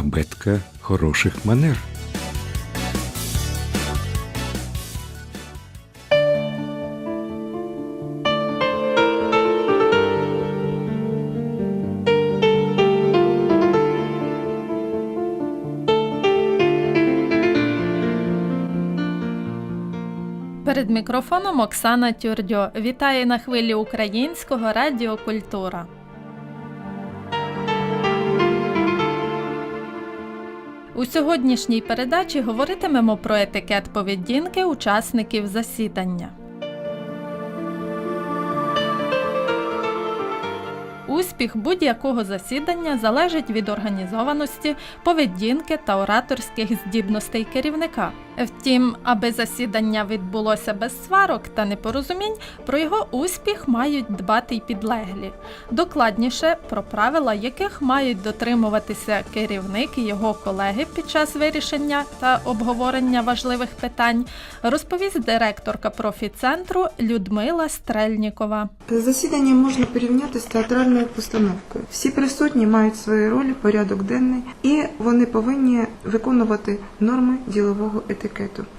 абетка хороших манер. Перед мікрофоном Оксана Тюрдьо вітає на хвилі українського радіо Культура. У сьогоднішній передачі говоритимемо про етикет поведінки учасників засідання. Успіх будь-якого засідання залежить від організованості, поведінки та ораторських здібностей керівника. Втім, аби засідання відбулося без сварок та непорозумінь, про його успіх мають дбати й підлеглі. Докладніше про правила, яких мають дотримуватися керівник і його колеги під час вирішення та обговорення важливих питань, розповість директорка профіцентру Людмила Стрельнікова. Засідання можна порівняти з театральною постановкою. Всі присутні мають свої ролі, порядок денний, і вони повинні виконувати норми ділового етикету.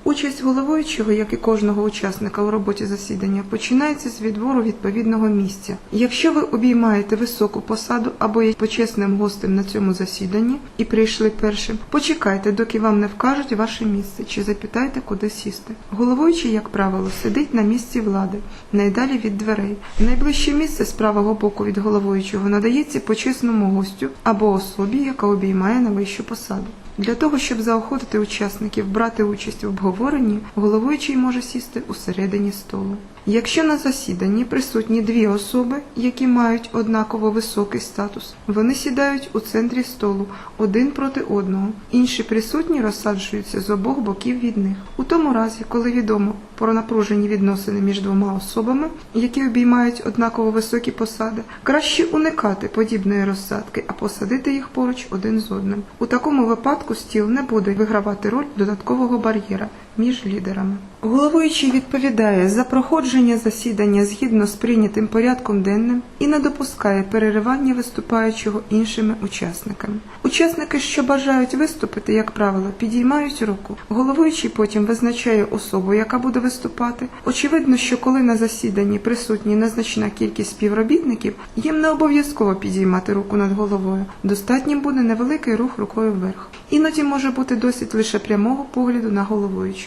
Участь головуючого, як і кожного учасника у роботі засідання, починається з відбору відповідного місця. Якщо ви обіймаєте високу посаду або є почесним гостем на цьому засіданні і прийшли першим, почекайте, доки вам не вкажуть ваше місце, чи запитайте, куди сісти. Головуючий, як правило, сидить на місці влади, найдалі від дверей. Найближче місце з правого боку від головуючого надається почесному гостю або особі, яка обіймає найвищу посаду. Для того, щоб заохотити учасників брати участь в обговоренні, головуючий може сісти у середині столу. Якщо на засіданні присутні дві особи, які мають однаково високий статус, вони сідають у центрі столу один проти одного. Інші присутні розсаджуються з обох боків від них. У тому разі, коли відомо про напружені відносини між двома особами, які обіймають однаково високі посади, краще уникати подібної розсадки, а посадити їх поруч один з одним. У такому випадку стіл не буде вигравати роль додаткового бар'єра між лідерами. Головуючий відповідає за проходження засідання згідно з прийнятим порядком денним і не допускає переривання виступаючого іншими учасниками. Учасники, що бажають виступити, як правило, підіймають руку. Головуючий потім визначає особу, яка буде виступати. Очевидно, що коли на засіданні присутні незначна кількість співробітників, їм не обов'язково підіймати руку над головою. Достатнім буде невеликий рух рукою вверх. Іноді може бути досить лише прямого погляду на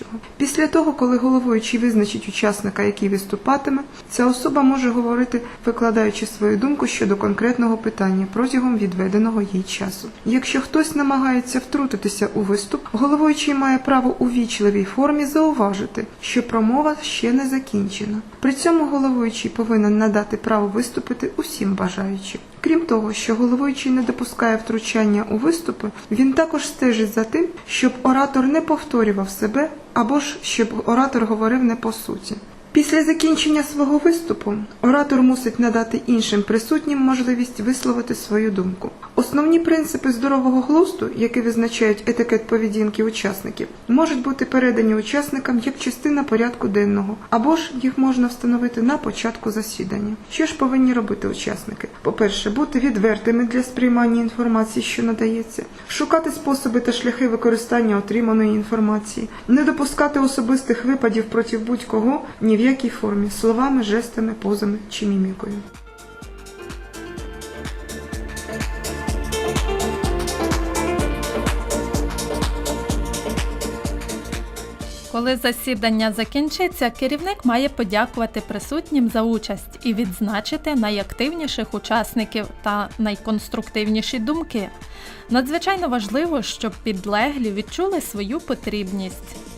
головуючого. Після того, коли головуючий визначить учасника, який виступатиме, ця особа може говорити, викладаючи свою думку щодо конкретного питання протягом відведеного їй часу. Якщо хтось намагається втрутитися у виступ, головуючий має право у вічливій формі зауважити, що промова ще не закінчена. При цьому головуючий повинен надати право виступити усім бажаючим. Крім того, що головуючий не допускає втручання у виступи, він також стежить за тим, щоб оратор не повторював себе або ж щоб оратор говорив не по суті. Після закінчення свого виступу оратор мусить надати іншим присутнім можливість висловити свою думку. Основні принципи здорового глузду, які визначають етикет поведінки учасників, можуть бути передані учасникам як частина порядку денного, або ж їх можна встановити на початку засідання. Що ж повинні робити учасники? По-перше, бути відвертими для сприймання інформації, що надається, шукати способи та шляхи використання отриманої інформації, не допускати особистих випадів проти будь-кого ні в якій формі словами, жестами, позами чи мімікою. Коли засідання закінчиться, керівник має подякувати присутнім за участь і відзначити найактивніших учасників та найконструктивніші думки. Надзвичайно важливо, щоб підлеглі відчули свою потрібність.